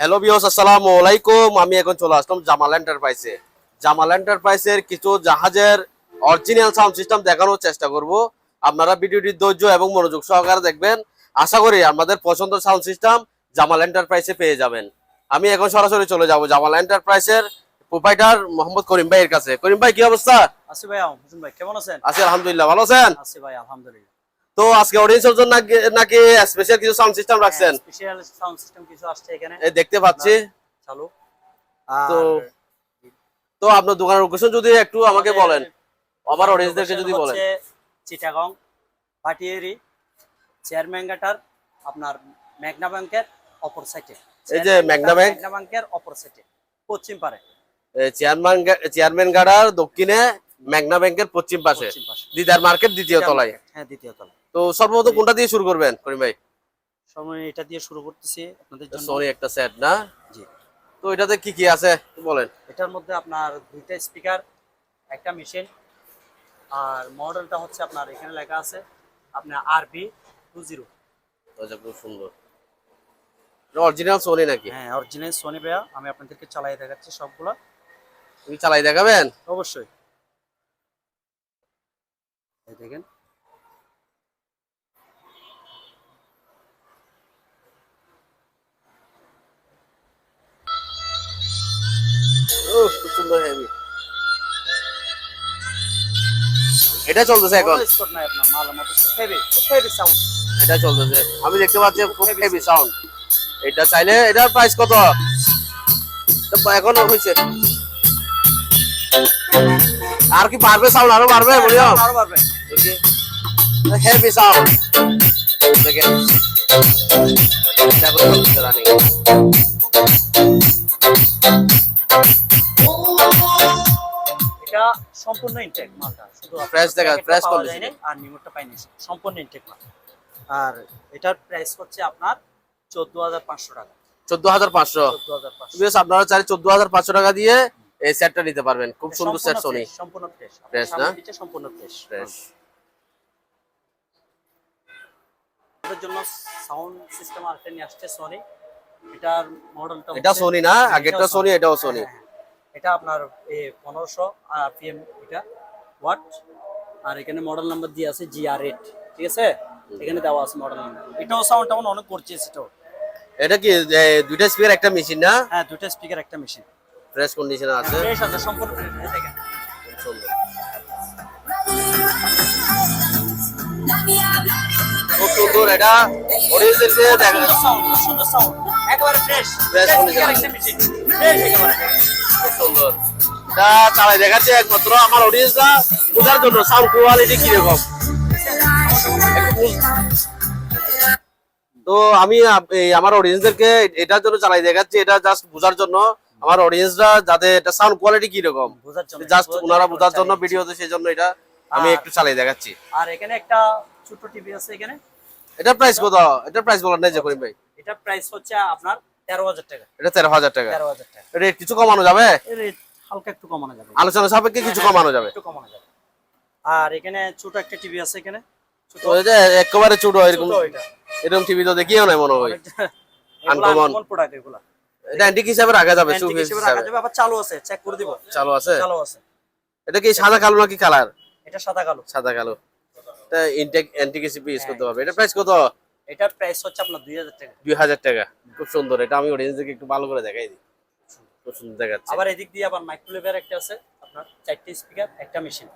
Hello বিয়স আসসালামু আলাইকুম। আমি এখন চলে আসলাম জামাল এন্টারপ্রাইজে জামাল এন্টারপ্রাইজের কিছু জাহাজের অরিজিনাল সাউন্ড সিস্টেম দেখানোর চেষ্টা করব। আপনারা ভিডিওটি ধৈর্য এবং মনোযোগ সহকারে দেখবেন। আশা করি আমাদের পছন্দের সাউন্ড সিস্টেম জামাল এন্টারপ্রাইজে পেয়ে যাবেন। আমি এখন সরাসরি চলে যাব জামাল এন্টারপ্রাইজের প্রোপাইটার মোহাম্মদ করিম ভাইয়ের কাছে। করিম ভাই কি অবস্থা? আছি ভাই ভাই কেমন আছেন? আছি আলহামদুলিল্লাহ ভালো আছেন? আছি ভাই আলহামদুলিল্লাহ। তো আজকে অডিয়েন্সের জন্য নাকি- স্পেশাল কিছু সাউন্ড সিস্টেম রাখছেন? স্পেশাল সাউন্ড সিস্টেম কিছু আসছে এখানে। এই দেখতে পাচ্ছি। চালু। তো তো আপনার দোকানের লোকেশন যদি একটু আমাকে বলেন। আবার অডিয়েন্সদেরকে যদি বলেন। চিটাগং পাটিয়েরি চেয়ারম্যান ঘাটার আপনার মেঘনা ব্যাংকের অপর সাইডে এই যে মেঘনা ব্যাংক? মেঘনা ব্যাংকের অপর সাইডে পশ্চিম পারে চেয়ারম্যান চেয়ারম্যান গাড়ার দক্ষিণে মেঘনা ব্যাংকের পশ্চিম পাশে। দিদার মার্কেট দ্বিতীয় তলায়। হ্যাঁ দ্বিতীয় তলায়। তো সর্বপ্রথম কোনটা দিয়ে শুরু করবেন করিম ভাই? সময় এটা দিয়ে শুরু করতেছি আপনাদের জন্য। সোনি একটা সেট না? জি। তো এটাতে কি কি আছে বলেন। এটার মধ্যে আপনার দুইটা স্পিকার একটা মেশিন আর মডেলটা হচ্ছে আপনার এখানে লেখা আছে আপনার আরবি টু জিরো খুব সুন্দর। অরিজিনাল সোনি নাকি? হ্যাঁ অরিজিনাল সোনি ভাইয়া আমি আপনাদেরকে চালাই দেখাচ্ছি সবগুলো। তুমি চালাই দেখাবেন? অবশ্যই। এই দেখেন। খুব সুন্দর হেভি এটা চলতেছে এখন। এটা আমি দেখতে পাচ্ছি খুব হেভি সাউন্ড এটা চাইলে এটার প্রাইস কত? এখনও হয়েছে। আর কি বাড়বে সাউন্ড আরও বাড়বে বলিও। আরও পারবেন হেভি সাউন্ড দেখেন এটা করে চলতেছে রানিং এটা সম্পূর্ণ ইনটেক মালটা শুধু দেখা- condition। যায়নি, আর নিমোরটা পাইনি। সম্পূর্ণ ইনটেক মাল আর এটার প্রাইস হচ্ছে আপনার চোদ্দ হাজার পাঁচশো টাকা। চোদ্দ হাজার পাঁচশো। চোদ্দ হাজার পাঁচশো। আপনারা চাইলে চোদ্দ হাজার পাঁচশো টাকা দিয়ে এই সেটটা নিতে পারবেন। খুব সুন্দর সেট সোনি সম্পূর্ণ ফ্রেশ Fresh না? সম্পূর্ণ ফ্রেশ ফ্রেশ এটার জন্য সাউন্ড সিস্টেম আরেকটা নিয়ে আসছে সনি এটার মডেলটা এটা সোনি না? আগেরটা সোনি এটাও সোনি এটা আপনার পনেরোশো পিএম এটা। ওয়াট আর এখানে মডেল নাম্বার দিয়ে আছে জি আর এইট ঠিক আছে? এখানে দেওয়া আছে মডেল নাম্বার এটাও সাউন্ড টাউন অনেক করছে এটাও এটা কি দুইটা স্পিকার একটা মেশিন না? হ্যাঁ দুটো স্পিকার একটা মেশিন ফ্রেশ কন্ডিশনে আছে। ফ্রেশ আছে সম্পূর্ণ দেখেন। সুন্দর এটা। অডিয়েন্সের দিয়ে দেখা সুন্দর সাউন্ড একেবারে ফ্রেশ ফ্রেশ একেবারে সুন্দর। এটা চালাই দেখাচ্ছে একমাত্র আমার অডিয়েন্সরা বোঝার জন্য সাউন্ড কোয়ালিটি কীরকম? তো আমি আমার অডিয়েন্সদেরকে এটার জন্য চালাই দেখাচ্ছি এটা জাস্ট বোঝার জন্য। আমার অডিয়েন্সরা যাতে এটা সাউন্ড কোয়ালিটি কীরকম। জাস্ট ওনারা বোঝার জন্য ভিডিওতে সেই জন্য এটা আমি একটু চালাই দেখাচ্ছি। আর এখানে একটা ছোট টিভি আছে এখানে। এটার প্রাইস কত? এটার প্রাইস বলার নাই যে করিম ভাই। এটা প্রাইস হচ্ছে আপনার তেরো হাজার টাকা। এটা তেরো হাজার টাকা। তেরো হাজার টাকা। এটা কিছু কমানো যাবে? rate হালকা একটু কমানো যাবে। আলোচনা সাপেক্ষে কিছু কমানো যাবে। একটু কমানো যাবে। আর এখানে ছোট একটা টিভি আছে এখানে। ছোট তো এটা একেবারে ছোট এরকম এটা। এরকম টিভি তো দেখিও নাই মনে হয়। Uncommon। প্রোডাক্ট এগুলা। এটা অ্যান্টিক হিসাবে রাখা যাবে সুপিস হিসেবে রাখা যাবে আবার চালু আছে চেক করে দিব। চালু আছে? চালু আছে। এটা কি সাদা কালো নাকি কালার? এটা সাদা কালো। সাদা কালো। এটা ইনটেক অ্যান্টিক ইউজ করতে পারবে। এটা প্রাইস কত? এটার প্রাইস হচ্ছে আপনার দুই হাজার টাকা। দুই হাজার টাকা। খুব সুন্দর। এটা আমি অডিয়েন্সদেরকে একটু ভালো করে দেখাই দিই। খুব সুন্দর দেখাচ্ছে। আবার এদিক দিয়ে আবার মাইক্রোওয়েভের একটা আছে আপনার চারটে স্পিকার একটা মেশিন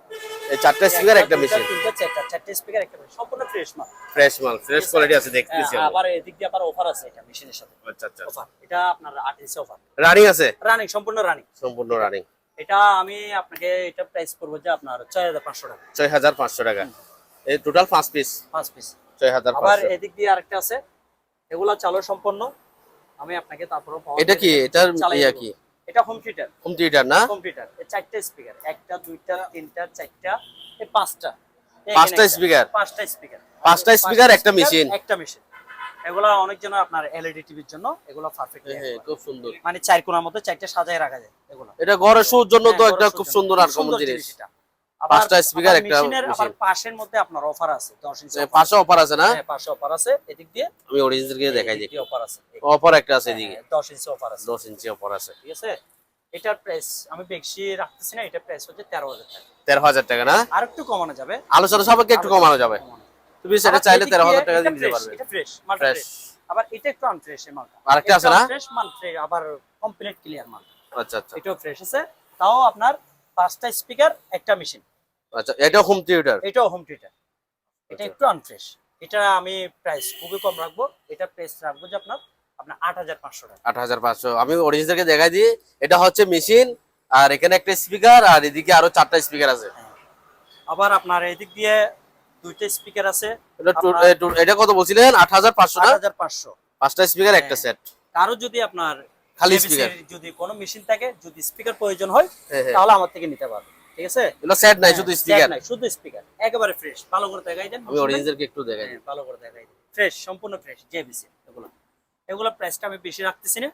এই চারটা স্পিকার একটা মেশিন তিনটা চারটা চারটে স্পিকার একটা machine। সম্পূর্ণ ফ্রেশ মাল। ফ্রেশ মাল ফ্রেশ কোয়ালিটি আছে দেখতেছি হ্যাঁ, আবার এদিক দিয়ে আবার অফার আছে এটা মেশিনের সাথে। আচ্ছা আচ্ছা। অফার এটা আপনার ইঞ্চি অফার রানিং আছে? রানিং সম্পূর্ণ রানিং সম্পূর্ণ রানিং এটা আমি আপনাকে এটা প্রাইস করব যে আপনার ছয় হাজার পাঁচশো টাকা। ছয় হাজার পাঁচশো টাকা। এই টোটাল পাঁচ পিস পাঁচ পিস ছয় হাজার আবার এদিক দিয়ে আরেকটা আছে। এগুলা চালু সম্পন্ন। আমি আপনাকে তারপরে এটা কি? এটার ইয়া কি? এটা হোম থিয়েটার হোম থিয়েটার না? হোম থিয়েটার চারটে স্পিকার একটা দুইটা তিনটা চারটা এই পাঁচটা। পাঁচটা speaker? পাঁচটা স্পিকার পাঁচটা speaker, একটা machine? একটা মেশিন এগুলা অনেক জন্য আপনার এলইডি টিভির জন্য এগুলো পারফেক্ট হ্যাঁ খুব সুন্দর। মানে চার কোণার মধ্যে চারটে সাজায় রাখা যায় এগুলো। এটা ঘরে শোর জন্য তো হ্যাঁ, একটা খুব সুন্দর আর সুন্দর জিনিস এটা। পাঁচটা আবার একটা আবার পাশের মধ্যে আপনার অফার আছে 10 ইঞ্চি পাশে অফার আছে না? হ্যাঁ পাশে অফার আছে। এদিক দিয়ে আমি অরিজিনাল গিয়ে দেখাই অফার আছে। অফার একটা আছে এদিকে। হ্যাঁ, 10 ইঞ্চি অফার আছে। দশ ইঞ্চি অফার আছে। ঠিক আছে? এটার প্রাইস আমি বেশি রাখতেছি না এটার প্রাইস হচ্ছে 13000 টাকা। তেরো হাজার টাকা না? আর একটু কমানো যাবে। আলোচনা সাপেক্ষে একটু কমানো যাবে। তুমি সেটা চাইলে এদিক তেরো হাজার দিয়ে টাকা এটা দিয়ে নিতে পারবে। এটা ফ্রেশ মালটা ফ্রেশ আবার এটা একটু আনফ্রেশ মালটা। আরেকটা আছে না? ফ্রেশ মাল ফ্রেশ আবার কমপ্লিট ক্লিয়ার মাল। আচ্ছা আচ্ছা। এটাও ফ্রেশ আছে। তাও আপনার পাঁচটা স্পিকার একটা মেশিন আচ্ছা এটা হোম থিয়েটার এটাও হোম থিয়েটার এটা। একটু আনফ্রেশ এটা আমি প্রাইস খুবই কম রাখব। এটা প্রাইস রাখব যে আপনার আপনার আট হাজার পাঁচশো টাকা। আট হাজার পাঁচশো। আমি অরিজিনালকে দেখাই দিই। এটা হচ্ছে মেশিন আর এখানে একটা স্পিকার আর এদিকে আরও চারটা স্পিকার আছে। হ্যাঁ। আবার আপনার এদিক দিয়ে দুইটা স্পিকার আছে। এটা কত বলছিলেন? আট হাজার পাঁচশো আট হাজার পাঁচশো। পাঁচটা স্পিকার একটা হ্যাঁ। সেট কারও যদি আপনার খালি JVC speaker। র যদি কোনো মেশিন থাকে যদি স্পিকার প্রয়োজন হয় হ্যাঁ, হ্যাঁ। তাহলে আমার থেকে নিতে পারবে। ঠিক আছে? এগুলো সেট নাই শুধু হ্যাঁ, স্পিকার নাই, শুধু স্পিকার একেবারে ফ্রেশ ভালো করে দেখাই দেন আমি একটু দেখাই হ্যাঁ, ভালো করে দেখাই দেন। ফ্রেশ সম্পূর্ণ ফ্রেশ জেবিসি এগুলো। এগুলো প্রাইসটা আমি বেশি রাখতেছি না।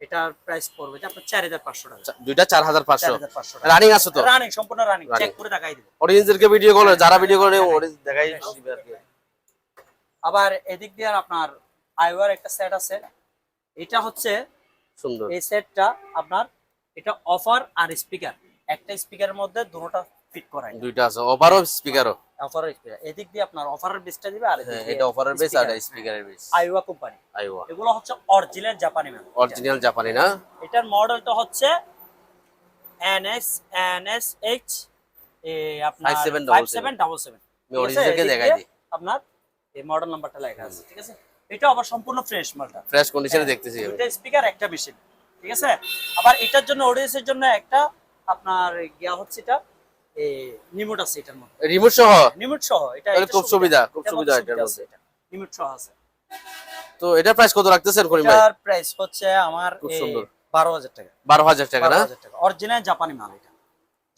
এটার প্রাইস পড়বে যে আপনার চার হাজার পাঁচশো টাকা। দুইটা চার হাজার চার পাঁচশো হাজার পাঁচশো টাকা। রানিং আছে তো? রানিং সম্পূর্ণ রানিং চেক করে দেখাই দেবো। ভিডিও করে যারা ভিডিও করে ওরি- দেখাই দিবে আর কি। আবার এদিক দিয়ে আর আপনার আইওয়ার একটা সেট আছে। এটা হচ্ছে সুন্দর। এই সেটটা আপনার এটা অফার আর স্পিকার একটা স্পিকারের মধ্যে দুটোটা ফিট করাই। দুইটা আছে ওভারও স্পিকারও অফার স্পিকার এদিক দিয়ে আপনার অফারের বেসটা দিবে আর হ্যাঁ এটা অফারের বেস আর স্পিকারের বেস আইওয়া কোম্পানি আইওয়া এগুলো হচ্ছে অরিজিনাল জাপানি ম্যান অরিজিনাল জাপানি না? এটার মডেলটা হচ্ছে এনএস এনএস এইচ আপনার 5777 5777 আমি অরিজিনালকে দেখাই দিই? আপনার এই মডেল নাম্বারটা লেখা আছে ঠিক আছে? এটা আবার সম্পূর্ণ ফ্রেশ মালটা। ফ্রেশ কন্ডিশনে দেখতেছি। দুইটা স্পিকার একটা মেশিন ঠিক আছে? আবার এটার জন্য অডিয়েন্স এর জন্য একটা আপনার গিয়া হচ্ছে এটা এই রিমোট আছে এটার মধ্যে। রিমোট সহ? রিমোট সহ এটা এটা খুব সুবিধা, খুব সুবিধা এটার এটা। রিমোট সহ আছে। তো এটা প্রাইস কত রাখতেছেন করিম ভাই? এটার প্রাইস হচ্ছে আমার খুব এই সুন্দর। 12000 টাকা। বারো হাজার টাকা না? 12000 টাকা। অরিজিনাল জাপানি মাল এটা।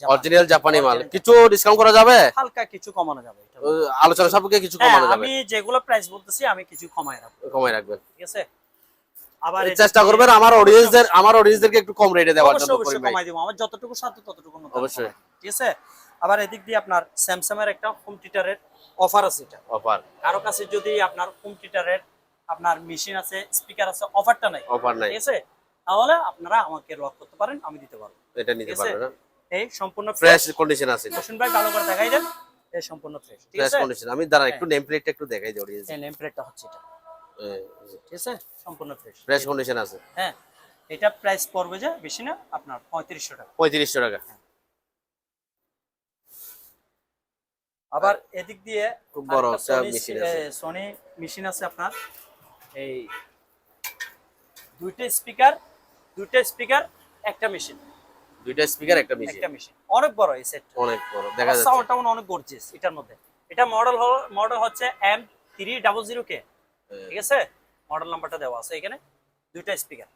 অরিজিনাল জাপানি মাল। কিছু ডিসকাউন্ট করা যাবে? হালকা কিছু কমানো যাবে আলোচনা সাপেক্ষে কিছু হ্যাঁ, কমানো যাবে। আমি যেগুলো প্রাইস বলতেছি আমি কিছু কমায় রাখব। কমাই রাখবেন। ঠিক আছে? আবার চেষ্টা করবেন আমার অডিয়েন্সদের আমার অডিয়েন্সদেরকে একটু কম রেটে দেওয়ার জন্য করিম ভাই। কমাই দিব। আমার যতটুকু সাধ্য ততটুকু অবশ্যই। ঠিক আছে? আবার এদিক দিয়ে আপনার স্যামসাং এর একটা হোম থিয়েটারের অফার আছে এটা। অফার কারও কাছে যদি আপনার হোম থিয়েটারের আপনার মেশিন আছে স্পিকার আছে অফারটা নাই। অফার নাই। ঠিক আছে? তাহলে আপনারা আমাকে লক করতে পারেন আমি দিতে পারব। এটা নিতে পারবেন এই সম্পূর্ণ ফ্রেশ কন্ডিশন আছে মোশন ভাই ভালো করে দেখাই দেন। এই সম্পূর্ণ ফ্রেশ ঠিক ফ্রেশ আছে? কন্ডিশন আমি দাঁড়ান একটু নেম প্লেটটা একটু দেখাই দিই অডিয়েন্স এই নেম প্লেটটা হচ্ছে এটা। ঠিক আছে? সম্পূর্ণ ফ্রেশ ফ্রেশ কন্ডিশন আছে। হ্যাঁ। এটা প্রাইস পড়বে যে বেশি না আপনার পঁয়ত্রিশশো টাকা। পঁয়ত্রিশশো টাকা। আবার এদিক দিয়ে খুব বড় একটা আছে। সনি মেশিন আছে আপনার। এই দুইটা স্পিকার দুইটা স্পিকার একটা মেশিন দুইটা স্পিকার একটা মেশিন একটা মেশিন অনেক বড় এই সেট অনেক বড় দেখা যাচ্ছে। সাউন্ড টাউন অনেক গর্জিয়াস এটার মধ্যে। এটা মডেল মডেল হচ্ছে M three double zero K. ঠিক আছে? মডেল নাম্বারটা দেওয়া আছে এখানে। দুইটা স্পিকার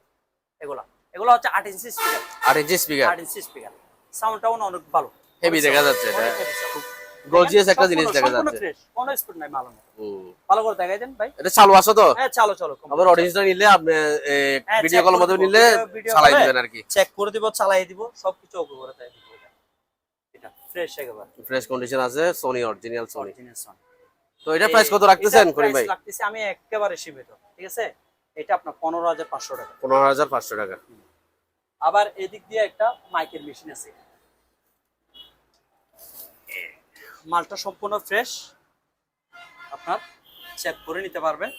এগুলা। এগুলা হচ্ছে আট ইঞ্চি স্পিকার 8 ইঞ্চি স্পিকার আট ইঞ্চি স্পিকার সাউন্ড টাউন অনেক ভালো। হেভি দেখা যাচ্ছে এটা। sound। গর্জিয়াস একটা জিনিস দেখা যাচ্ছে। কোনো স্পিড নাই মালানো ভালো করে দেখাই দেন ভাই। এটা চালু আছে তো? হ্যাঁ চলো চলো আবার অডিয়েন্সটা নিলে আপনি হ্যাঁ, ভিডিও নিলে চালাই দিবেন আর কি। চেক করে দিব চালাই দিব সবকিছু ওকে করে তাই দিব। এটা। ফ্রেশ একেবারে। ফ্রেশ কন্ডিশন আছে Sony original Sony original sound তো এটা প্রাইস কত রাখতেছেন করিম ভাই? আমি একেবারে সীমিত ঠিক আছে? এটা আপনার পনেরো হাজার পাঁচশো টাকা। পনেরো হাজার পাঁচশো টাকা। আবার এদিক দিয়ে একটা মাইকের মেশিন আছে। মালটা সম্পূর্ণ ফ্রেশ আপনার চেক করে নিতে পারবেন।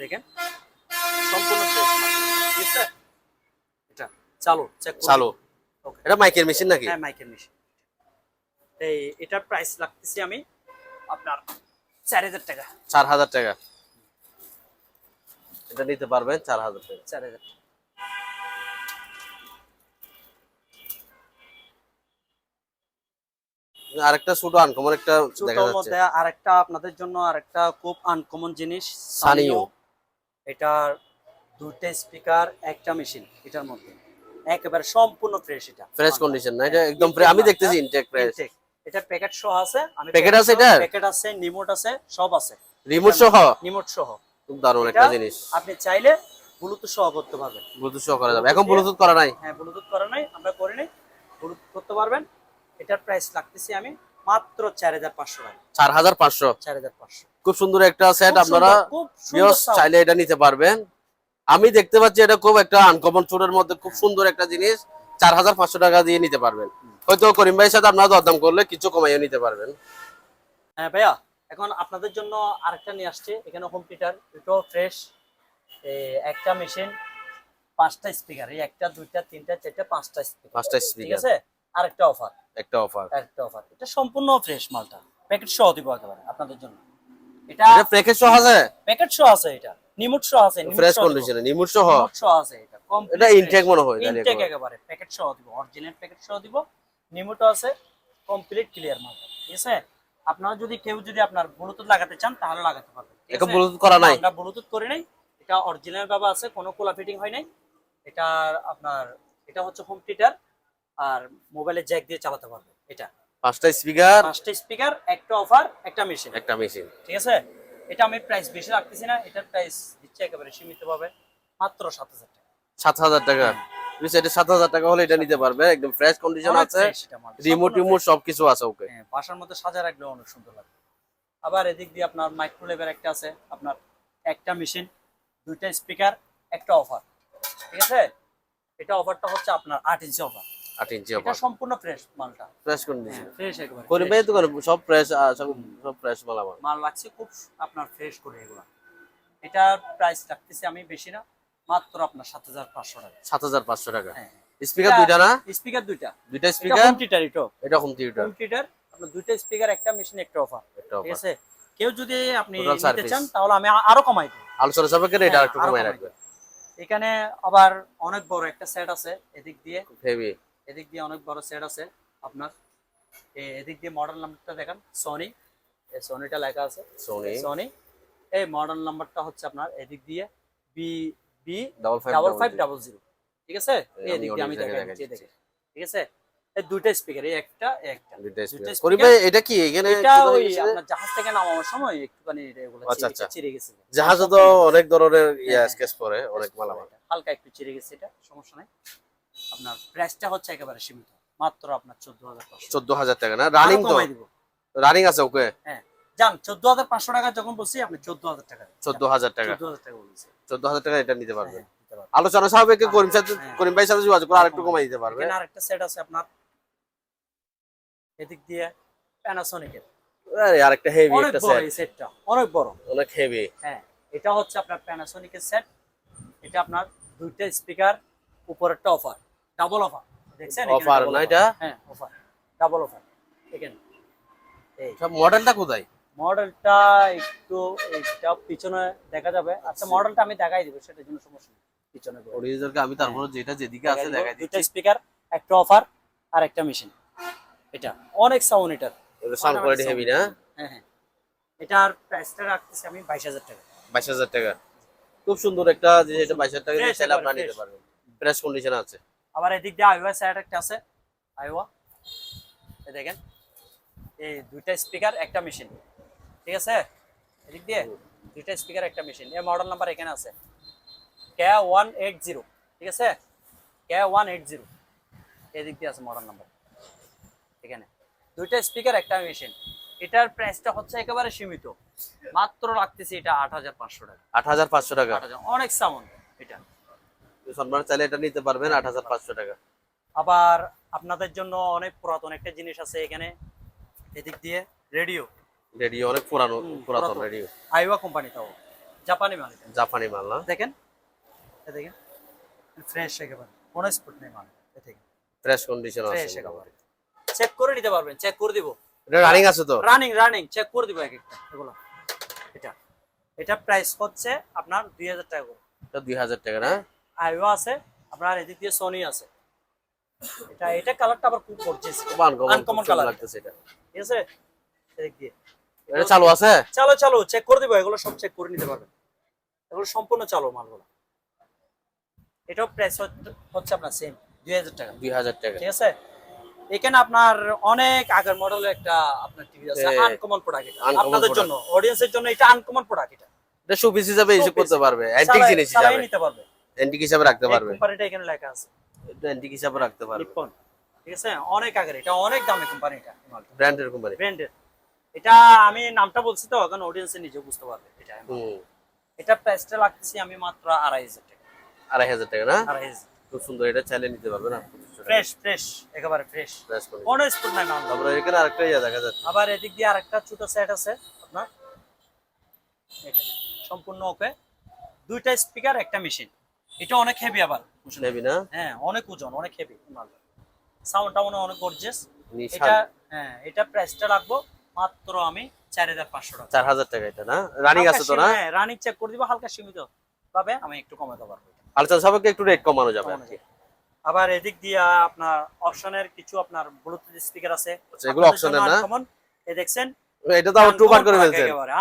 দেখেন সম্পূর্ণ ফ্রেশ ঠিক আছে? এটা চালু চেক চালু। ওকে এটা মাইকের মেশিন নাকি? হ্যাঁ মাইকের মেশিন এই এটার প্রাইস লাগতেছে আমি আপনার চার হাজার টাকা। চার হাজার টাকা। এটা নিতে পারবেন চার হাজার টাকা। চার হাজার আরেকটা ছোট আনকমন একটা দেখা যাচ্ছে। আরেকটা আপনাদের জন্য আরেকটা খুব আনকমন জিনিস সানিও। এটার দুইটা স্পিকার একটা মেশিন এটার মধ্যে। একেবারে সম্পূর্ণ ফ্রেশ এটা। ফ্রেশ কন্ডিশন না এটা একদম ফ্রেশ আমি দেখতেছি ইনটেক ফ্রেশ এটা প্যাকেট সহ আছে আমি Packet আছে এটার? প্যাকেট আছে নিমোট আছে সব আছে। রিমোট সহ? নিমোট সহ। খুব দারুণ একটা জিনিস। আপনি চাইলে ব্লুটুথ সহ করতে পারবেন। ব্লুটুথ সহ করা যাবে। এখন ব্লুটুথ করা নাই? হ্যাঁ ব্লুটুথ করা নাই আমরা করে নাই ব্লুটুথ করতে পারবেন। এটার প্রাইস লাগতেছি আমি মাত্র চার হাজার পাঁচশো টাকা। চার হাজার পাঁচশো? চার হাজার পাঁচশো। খুব সুন্দর একটা সেট আপনারা। চাইলে এটা নিতে পারবেন। আমি দেখতে পাচ্ছি এটা খুব একটা আনকমন চুরের মধ্যে খুব সুন্দর একটা জিনিস। চার হাজার পাঁচশো টাকা দিয়ে নিতে পারবেন। হয়তো করিম ভাইয়ের সাথে আপনারা দরদাম করলে কিছু কমাইও নিতে পারবেন। হ্যাঁ ভাইয়া এখন আপনাদের জন্য আরেকটা নিয়ে আসছে। এখানে হোম থিয়েটার এটাও ফ্রেশ একটা মেশিন পাঁচটা স্পিকার এই একটা দুইটা তিনটা চারটা পাঁচটা স্পিকার পাঁচটা স্পিকার ঠিক আছে? আরেকটা অফার একটা অফার একটা অফার এটা সম্পূর্ণ ফ্রেশ মালটা। প্যাকেট সহ দিব একেবারে আপনাদের জন্য। এটা এটা প্যাকেজ সহ আছে? প্যাকেট সহ আছে এটা। নিমুট সহ আছে ফ্রেশ। কন্ডিশনে নিমুট সহ? নিমুট সহ আছে এটা। এটা intake মনে হয়, ইনটেক একেবারে। প্যাকেট সহ দিব। অরিজিনাল প্যাকেট সহ দিব। নিমুট আছে। কমপ্লিট ক্লিয়ার মাল ঠিক আছে? আপনারা যদি কেউ যদি আপনার ব্লুটুথ লাগাতে চান তাহলে লাগাতে পারবেন। এটা? ব্লুটুথ করা নাই? আমরা ব্লুটুথ করি নাই। এটা অরিজিনাল ভাবে আছে কোনো কোলা ফিটিং হয় নাই। এটা আপনার এটা হচ্ছে হোম থিয়েটার আর মোবাইলে জ্যাক দিয়ে চালাতে পারবে এটা। পাঁচটা স্পিকার পাঁচটা স্পিকার একটা অফার একটা মেশিন একটা মেশিন ঠিক আছে? এটা আমি প্রাইস বেশি রাখতেছি না এটার প্রাইস দিচ্ছে একেবারে সীমিত ভাবে মাত্র সাত হাজার টাকা। সাত হাজার টাকা। এটা সাত হাজার টাকা হলে এটা নিতে পারবে একদম ফ্রেশ কন্ডিশন আছে। রিমোট রিমোট সবকিছু আছে ওকে। হ্যাঁ, বাসার মধ্যে সাজা রাখলে অনেক সুন্দর লাগবে আবার এদিক দিয়ে আপনার মাইক্রোওয়েভের একটা আছে আপনার একটা মেশিন দুইটা স্পিকার একটা অফার ঠিক আছে? এটা অফারটা হচ্ছে আপনার আট ইঞ্চি অফার আট ইঞ্চি এটা সম্পূর্ণ ফ্রেশ মালটা। ফ্রেশ কন্ডিশন ফ্রেশ একেবারে। ভাই তো সব ফ্রেশ সব সব ফ্রেশ মাল আমার। মাল লাগছে খুব আপনার ফ্রেশ করে এগুলো। এটার প্রাইস রাখতেছি আমি বেশি না মাত্র আপনার সাত হাজার পাঁচশো টাকা। সাত হাজার পাঁচশো টাকা। হ্যাঁ। স্পিকার দুইটা না? স্পিকার দুইটা। দুইটা স্পিকার হোম থিয়েটার এটা। এটা হোম থিয়েটার হোম থিয়েটার আপনার দুইটা স্পিকার একটা মেশিন একটা অফার ঠিক আছে? কেউ যদি আপনি নিতে চান তাহলে আমি আরও কমাই দেব। আলোচনা সাপেক্ষে এটা হ্যাঁ, কমাই এখানে আবার অনেক বড় একটা সেট আছে এদিক দিয়ে। হেভি এদিক দিয়ে অনেক বড় সেট আছে আপনার। এদিক দিয়ে মডেল নাম্বারটা দেখেন সনি এই সনিটা লেখা আছে। সোনি সনি এই মডেল নাম্বারটা হচ্ছে আপনার এদিক দিয়ে B B double five double zero ঠিক আছে? এই এই দিয়ে আমি দেখাচ্ছি। দেখেন। ঠিক আছে? এই দুইটা স্পিকার এই একটা একটা। দুইটা স্পিকার ভাই এটা কি এখানে এটা ওই আপনার জাহাজ থেকে নামানোর সময় একটুখানি এগুলো আচ্ছা, চিরে- আচ্ছা। গেছে। জাহাজে তো অনেক ধরনের ইয়া হ্যাঁ, স্কেচ পরে অনেক মালামাল। হালকা একটু চিরে গেছে এটা সমস্যা নাই। আপনার প্রাইসটা হচ্ছে একেবারে সীমিত। মাত্র আপনার চোদ্দ হাজার চোদ্দ হাজার টাকা না? রানিং তো? রানিং আছে ওকে হ্যাঁ। যান চোদ্দ হাজার পাঁচশো টাকা যখন বলছি আপনি চোদ্দ হাজার টাকা চোদ্দ হাজার টাকা। চোদ্দ হাজার টাকা বলছি। চোদ্দ হাজার টাকা এটা নিতে হ্যাঁ, দিতে পারব। আলোচনা সাপেক্ষে করিম সাথে হ্যাঁ। করিম ভাইয়ের সাথে যোগাযোগ করে আরেকটু কমাই দিতে পারবে এখানে আরেকটা সেট আছে আপনার। এদিক দিয়ে প্যানাসোনিকের আরে আরেকটা হেভি একটা বড় সেট এই সেটটা অনেক বড়। অনেক হেভি হ্যাঁ এটা হচ্ছে আপনার প্যানাসোনিকের সেট এটা আপনার দুইটা স্পিকার উপরেরটা অফার ডাবল অফার দেখছেন? double না এটা? হ্যাঁ অফার ডাবল অফার এখানে এই। সব মডেলটা কোথায়? মডেলটা একটু এটা পিছনে দেখা যাবে। আচ্ছা মডেলটা আমি দেখাই দিব সেটার জন্য সমস্যা নেই। পিছনে আমি তারপরে যেটা যেদিকে আছে দেখাই দুইটা দিচ্ছি। স্পিকার একটা অফার আর একটা মেশিন এটা অনেক সাউন্ড এটার। এটা সাউন্ড কোয়ালিটি হেভি না? হ্যাঁ হ্যাঁ। এটার প্রাইসটা রাখতেছি আমি বাইশ হাজার টাকা। বাইশ হাজার টাকা। খুব সুন্দর একটা যে এটা বাইশ হাজার টাকা দিয়ে আপনারা নিতে পারবেন। ফ্রেশ কন্ডিশন আছে। আবার এদিক দিয়ে আইওয়া সাইড একটা আছে। আইওয়া। এই দেখেন এই দুইটা স্পিকার একটা মেশিন ঠিক আছে? এদিক দিয়ে দুইটা স্পিকার একটা মেশিন এর মডেল নাম্বার এখানে আছে। কে ওয়ান এইট জিরো ঠিক আছে? কে ওয়ান এইট জিরো এদিক দিয়ে আছে মডেল নাম্বার এখানে। দুইটা স্পিকার একটা মেশিন এটার প্রাইসটা হচ্ছে একেবারে সীমিত। মাত্র রাখতেছি এটা আট হাজার পাঁচশো টাকা। আট হাজার পাঁচশো টাকা। আট হাজার। অনেক সাউন্ড এটা। সম্মান চাইলে এটা নিতে পারবেন আট হাজার পাঁচশো টাকা। আবার আপনাদের জন্য অনেক পুরাতন একটা জিনিস আছে এখানে এদিক দিয়ে রেডিও। রেডিও অনেক পুরানো পুরাতন। রেডিও। আইওয়া কোম্পানি তাও জাপানি মাল জাপানি মাল না? দেখেন এ দেখেন ফ্রেশ একেবারে কোনো স্পট নেই মাল এ দেখেন। ফ্রেশ কন্ডিশন আছে ফ্রেশ একেবারে। চেক করে নিতে পারবেন চেক করে দিব। এটা রানিং আছে তো? রানিং রানিং চেক করে দিব এক একটা এগুলো। এটা এটা প্রাইস হচ্ছে আপনার দুই হাজার টাকা করে। এটা দুই হাজার টাকা না? আইওয়া আছে আপনার এদিক দিয়ে সোনি আছে। এটা এটা কালারটা আবার খুব গর্জিয়াস খুব আনকমন কালার লাগতেছে এটা। ঠিক আছে? এদিক দিয়ে। এটা চালু আছে? চালো চালো চেক করে দিব এগুলো সব চেক করে নিতে পারবেন। এগুলো সম্পূর্ণ চালো মালগুলো। এটাও প্রাইস হচ্ছে আপনার সেম দুই হাজার টাকা। দুই হাজার টাকা। ঠিক আছে? এখানে আপনার অনেক আগের মডেলের একটা আপনার টিভি আছে আনকমন প্রোডাক্ট এটা। আপনাদের জন্য অডিয়েন্সের জন্য এটা আনকমন প্রোডাক্ট এটা। এটা শোপিস হিসাবে ইউজ করতে পারবে অ্যান্টিক জিনিস হিসাবে। নিতে পারবে। অ্যান্টিক হিসাবে রাখতে পারবে। কোম্পানিটা এখানে লেখা আছে। এটা অ্যান্টিক হিসাবে রাখতে পারবে। নিপ্পন ঠিক আছে? অনেক আগের এটা অনেক দামি কোম্পানি এটা ব্র্যান্ডের কোম্পানি ব্র্যান্ডের এটা আমি নামটা বলছি তো এখন অডিয়েন্সে নিজে বুঝতে পারবে এটা হুম। এটা প্রাইসটা লাগতেছি আমি মাত্র আড়াই হাজার টাকা। আড়াই হাজার টাকা না? আড়াই হাজার। খুব সুন্দর এটা চাইলে নিতে পারবেন না? ফ্রেশ ফ্রেশ একেবারে ফ্রেশ। কোনো স্পুট নাই মাল তারপরে এখানে আরেকটা ইয়ে দেখা যাচ্ছে। আবার এদিক দিয়ে আরেকটা ছোট সেট আছে আপনার। সম্পূর্ণ ওকে। দুইটা স্পিকার একটা মেশিন এটা অনেক হেভি আবার? নেবি না? হ্যাঁ অনেক ওজন অনেক হেভি মাল সাউন্ডটা মনে অনেক গর্জিয়াস এটা হ্যাঁ এটা প্রাইসটা রাখব মাত্র আমি চার হাজার পাঁচশো টাকা। চার হাজার টাকা এটা না? রানিং আছে তো না? হ্যাঁ রানিং চেক করে দিব হালকা সীমিত পাবে আমি একটু কমাতে পারব। আলোচনা সাপেক্ষে একটু রেট কমানো যাবে। আবার এদিক দিয়ে আপনার অপশনের কিছু আপনার ব্লুটুথ স্পিকার আছে। আচ্ছা, এগুলো জন্য না? এই দেখছেন এটা তো আবার করে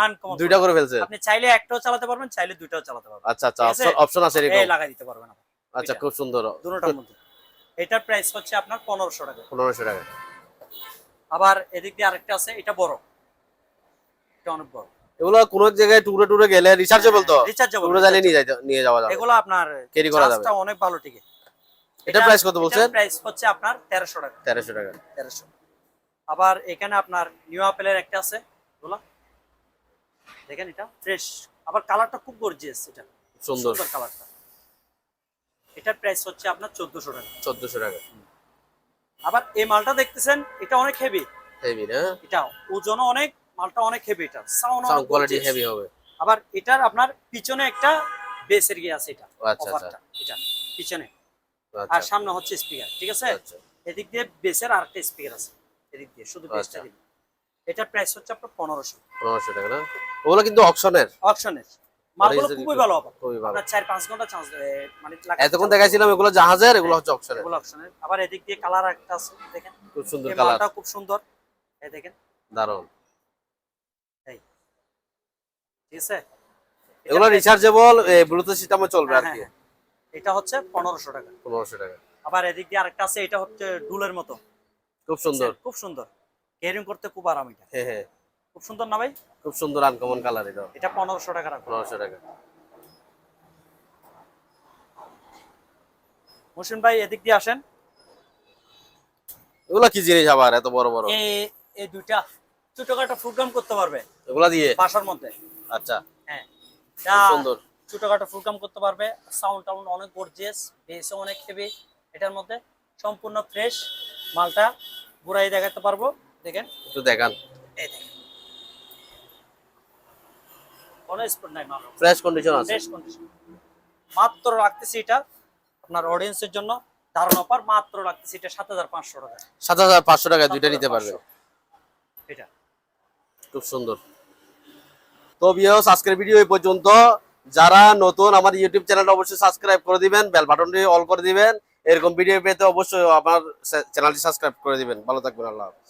uncommon দুইটা করে ফেলছেন। আপনি চাইলে একটাও চালাতে পারবেন চাইলে দুইটাও চালাতে পারবেন। আচ্ছা আচ্ছা অপশন আছে? এরকম। লাগাই দিতে পারবেন আচ্ছা খুব সুন্দর। দুটোটার মধ্যে। এটার প্রাইস হচ্ছে আপনার পনেরোশো টাকা। পনেরোশো টাকা। আবার এদিক দিয়ে আরেকটা আছে এটা বড়। এটা অনেক বড়। এগুলো কোন জায়গায় টুরে টুরে গেলে রিচার্জেবল তো? রিচার্জেবল জানিয়ে নিয়ে যাইতে নিয়ে যাওয়া যাবে। এগুলো আপনার Carry করা যাবে। অনেক ভালো টিকে। এটা প্রাইস কত বলছেন? প্রাইস হচ্ছে আপনার তেরোশো টাকা। তেরোশো টাকা। তেরোশো। আবার এখানে আপনার নিউ আপেলের একটা আছে। এগুলো দেখেন এটা ফ্রেশ আবার কালারটা খুব গর্জিয়াস এটা। সুন্দর। সুন্দর কালারটা এটার প্রাইস হচ্ছে আপনার চোদ্দশো টাকা। চোদ্দশো টাকা। আবার এই মালটা দেখতেছেন এটা অনেক হেভি হেভি না? এটা ওজনও অনেক মালটা অনেক হেভি এটা। সাউন্ড সাউন্ড কোয়ালিটি হেভি হবে। আবার এটার আপনার পিছনে একটা বেসের গিয়ে আছে এটা আচ্ছা, অফারটা এটা পিছনে। আর আচ্ছা। সামনে হচ্ছে স্পিকার ঠিক আছে? আচ্ছা। এদিক দিয়ে বেসের আরেকটা স্পিকার আছে। এদিক দিয়ে শুধু আচ্ছা। দিবে এটার প্রাইস হচ্ছে আপনার পনেরোশো। পনেরোশো টাকা না? ওগুলো কিন্তু অপশনের অপশনের মালগুলো খুবই ভালো হবে। খুবই ভালো। আপনার চার পাঁচ ঘণ্টা চান্স মানে এতক্ষণ দেখাইছিলাম এগুলো জাহাজের এগুলো হচ্ছে অপশনের এগুলো অপশনের আবার এদিক দিয়ে কালার একটা আছে দেখেন। খুব সুন্দর কালার খুব সুন্দর। এই দেখেন। দারুণ এই। ঠিক আছে? এগুলো রিচার্জেবল ব্লুটুথ সিস্টেমে চলবে আর হ্যাঁ, কি। হ্যাঁ। এটা হচ্ছে পনেরোশো টাকা। পনেরোশো টাকা। আবার এদিক দিয়ে আরেকটা আছে এটা হচ্ছে ডুলের মতো। খুব সুন্দর। খুব সুন্দর। ক্যারিং করতে খুব আরাম এটা। হ্যাঁ হ্যাঁ। খুব সুন্দর না ভাই? খুব সুন্দর আনকমন কালার এটা। এটা পনেরোশো টাকা রাখব পনেরোশো টাকা। মুসিন ভাই এদিক দিয়ে আসেন। এগুলো কি জিনিস আবার এত বড় বড়? এই এই দুইটা ছোটখাটো প্রোগ্রাম করতে পারবে। এগুলা দিয়ে? বাসার মধ্যে। আচ্ছা। হ্যাঁ। সুন্দর। ছোটখাটো প্রোগ্রাম করতে পারবে। সাউন্ড টাউন্ড অনেক গর্জিয়াস বেসও অনেক হেভি এটার মধ্যে সম্পূর্ণ ফ্রেশ মালটা ঘুরাই দেখাতে পারব? দেখেন। একটু দেখান। এই দেখেন। কোনো স্পট নাই মাল ফ্রেশ কন্ডিশন আছে। ফ্রেশ কন্ডিশন মাত্র রাখতেছি এটা আপনার অডিয়েন্সের জন্য। ধারণ অফার মাত্র রাখতেছি এটা সাত হাজার পাঁচশো টাকা। সাত হাজার পাঁচশো টাকা দুইটা নিতে পারবে। এটা। খুব সুন্দর। তো বিয়স আজকের ভিডিও এই পর্যন্ত। যারা নতুন আমার ইউটিউব চ্যানেলটা অবশ্যই সাবস্ক্রাইব করে দিবেন বেল বাটনটি অল করে দিবেন। এরকম ভিডিও পেতে অবশ্যই আমার চ্যানেলটি সাবস্ক্রাইব করে দিবেন। ভালো থাকবেন আল্লাহ হাফেজ।